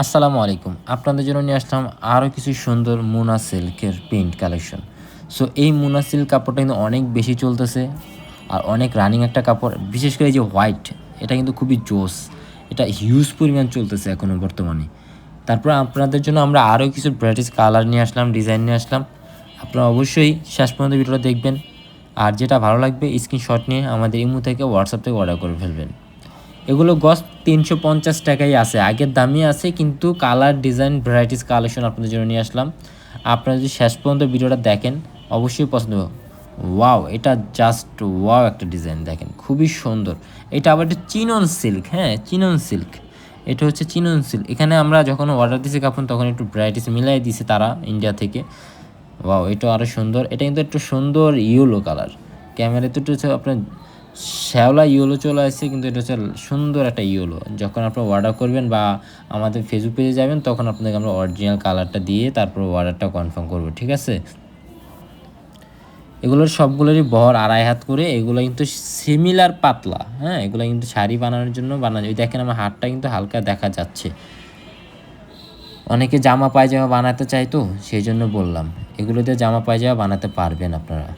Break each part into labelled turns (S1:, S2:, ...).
S1: আসসালামু আলাইকুম। আপনাদের জন্য নিয়ে আসলাম আরও কিছু সুন্দর মুনা সিল্কের প্রিন্ট কালেকশন। সো এই মুনা সিল্ক কাপড়টা কিন্তু অনেক বেশি চলতেছে আর অনেক রানিং একটা কাপড়। বিশেষ করে এই যে হোয়াইট, এটা কিন্তু খুবই জোস। এটা হিউজ পরিমাণ চলতেছে এখনও বর্তমানে। তারপর আপনাদের জন্য আমরা আরও কিছু ভ্যারাইটিস কালার নিয়ে আসলাম, ডিজাইন নিয়ে আসলাম। আপনারা অবশ্যই শেষ পর্যন্ত ভিডিওটা দেখবেন। আর যেটা ভালো লাগবে, স্ক্রিনশট নিয়ে আমাদের ইমো থেকে হোয়াটসঅ্যাপ থেকে অর্ডার করে ফেলবেন। এগুলো গস তিনশো পঞ্চাশ টাকাই আছে। আগের দামই আছে, কিন্তু কালার ডিজাইন ভ্যারাইটিস কালেকশন আপনাদের জন্য নিয়ে আসলাম। আপনারা যদি শেষ পর্যন্ত ভিডিওটা দেখেন, অবশ্যই পছন্দ ওয়াও এটা জাস্ট ওয়াও একটা ডিজাইন দেখেন, খুবই সুন্দর। এটা আবার একটা চিনন সিল্ক হ্যাঁ চিনন সিল্ক এটা হচ্ছে চিনন সিল্ক এখানে আমরা যখন অর্ডার দিয়েছি কাপড় তখন একটু ভ্যারাইটিস মিলাই দিয়েছে তারা ইন্ডিয়া থেকে। ওয়াও এটা আরও সুন্দর। এটা কিন্তু একটু সুন্দর ইয়েলো কালার ক্যামেরাতে হচ্ছে আপনার শ্যাওলা ইয়েলো চলে আসছে, কিন্তু এটা হচ্ছে সুন্দর একটা ইয়েলো। যখন আপনারা অর্ডার করবেন বা আমাদের ফেসবুক পেজে যাবেন, তখন আপনাকে আমরা অরিজিনাল কালারটা দিয়ে তারপর অর্ডারটা কনফার্ম করব, ঠিক আছে? এগুলোর সবগুলোরই বহর আড়াই হাত করে, এগুলো কিন্তু সিমিলার পাতলা হ্যাঁ? এগুলো কিন্তু শাড়ি বানানোর জন্য বানানো ওই দেখেন আমার হাতটা কিন্তু হালকা দেখা যাচ্ছে। অনেকে জামা পায়জামা বানাতে চাই তো, সেই জন্য বললাম। এগুলোতে জামা পায়জামা বানাতে পারবেন আপনারা।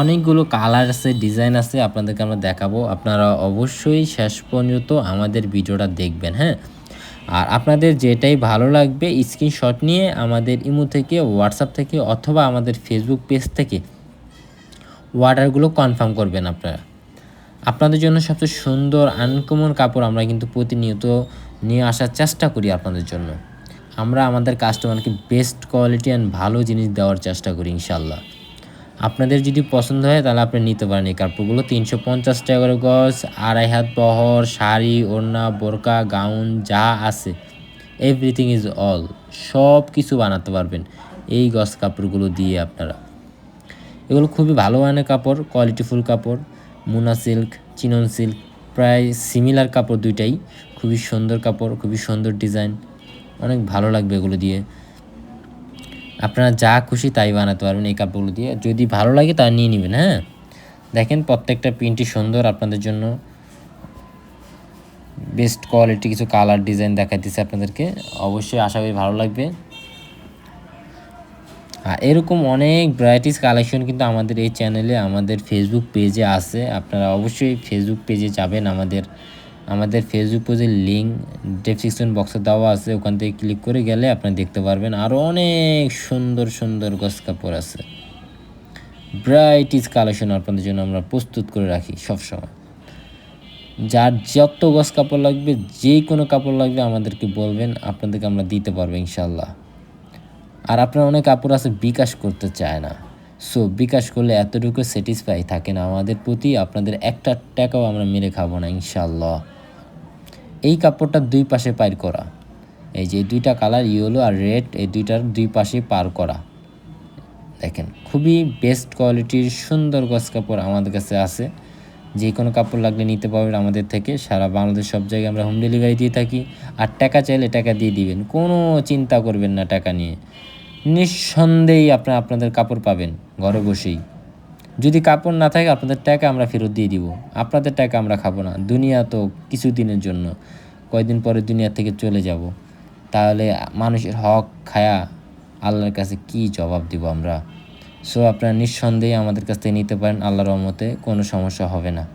S1: অনেকগুলো কালার আছে ডিজাইন আছে, আপনাদেরকে আমরা দেখাবো। আপনারা অবশ্যই শেষ পর্যন্ত আমাদের ভিডিওটা দেখবেন হ্যাঁ? আর আপনাদের যেটাই ভালো লাগবে স্ক্রিনশট নিয়ে আমাদের ইমো থেকে হোয়াটসঅ্যাপ থেকে, অথবা আমাদের ফেসবুক পেজ থেকে অর্ডারগুলো কনফার্ম করবেন আপনারা। আপনাদের জন্য সবচেয়ে সুন্দর আনকমন কাপড় আমরা কিন্তু প্রতিনিয়ত নিয়ে আসার চেষ্টা করি আপনাদের জন্য। আমরা আমাদের কাস্টমারকে বেস্ট কোয়ালিটি অ্যান্ড ভালো জিনিস দেওয়ার চেষ্টা করি ইনশাল্লাহ আপনাদের যদি পছন্দ হয়, তাহলে আপনি নিতে পারেন এই কাপড়গুলো। তিনশো পঞ্চাশ টাকা করে গজ, আড়াই হাত বহর, শাড়ি, ওড়না, বোরকা, গাউন, যা আছে। এভরিথিং ইজ অল সব কিছু বানাতে পারবেন এই গজ কাপড়গুলো দিয়ে আপনারা। এগুলো খুবই ভালো মানের কাপড় কোয়ালিটিফুল কাপড়। মুনা সিল্ক চিনন সিল্ক প্রায় সিমিলার কাপড় দুইটাই। খুবই সুন্দর কাপড়, খুবই সুন্দর ডিজাইন অনেক ভালো লাগবে এগুলো দিয়ে। আপনারা যা খুশি তাই বানাতে পারবেন এই কাপড়গুলো দিয়ে। যদি ভালো লাগে তা নিয়ে নেবেন হ্যাঁ? দেখেন প্রত্যেকটা প্রিন্টই সুন্দর, আপনাদের জন্য বেস্ট কোয়ালিটি কিছু কালার ডিজাইন দেখা দিচ্ছে আপনাদেরকে। অবশ্যই আশা করি ভালো লাগবে। আর এরকম অনেক ভ্যারাইটিস কালেকশন কিন্তু আমাদের এই চ্যানেলে আমাদের ফেসবুক পেজে আছে। আপনারা অবশ্যই ফেসবুক পেজে যাবেন আমাদের আমাদের ফেসবুক পেজের লিঙ্ক ডেসক্রিপশন বক্সে দেওয়া আছে। ওখান থেকে ক্লিক করে গেলে আপনি দেখতে পারবেন আরও অনেক সুন্দর সুন্দর গস কাপড় আছে। ব্রাইটিস কালেকশন আপনাদের জন্য আমরা প্রস্তুত করে রাখি সবসময়। যার যত গস কাপড় লাগবে, যে কোনো কাপড় লাগবে আমাদেরকে বলবেন, আপনাদেরকে আমরা দিতে পারব ইনশাল্লাহ আর আপনার অনেক কাপড় আছে বিকাশ করতে চায় না। সো বিকাশ করলে এতটুকু স্যাটিসফাই থাকে না। আমাদের প্রতি আপনাদের একটা টাকাও আমরা মেরে খাব না ইনশাল্লাহ এই কাপড়টা দুই পাশে পার করা। এই যে দুইটা কালার, ইয়েলো আর রেড, এই দুইটার দুই পাশে পার করা। দেখেন, খুবই বেস্ট কোয়ালিটির সুন্দর গছ কাপড় আমাদের কাছে আছে। যে কোনো কাপড় লাগলে নিতে পারবেন আমাদের থেকে। সারা বাংলাদেশ, সব জায়গায় আমরা হোম ডেলিভারি দিয়ে থাকি। আর টাকা চাইলে টাকা দিয়ে দিবেন। কোনো চিন্তা করবেন না টাকা নিয়ে। নিঃসন্দেহেই আপনার আপনাদের কাপড় পাবেন ঘরে বসেই যদি কাপড় না থাকে, আপনাদের টাকা আমরা ফেরত দিয়ে দিব। আপনাদের টাকা আমরা খাব না। দুনিয়া তো কিছুদিনের জন্য। কয়দিন পরে দুনিয়া থেকে চলে যাব। তাহলে মানুষের হক খায়া আল্লাহর কাছে কি জবাব দিব আমরা? সো আপনারা নিঃসন্দেহে আমাদের কাছ থেকে নিতে পারেন। আল্লাহর রহমতে কোনো সমস্যা হবে না।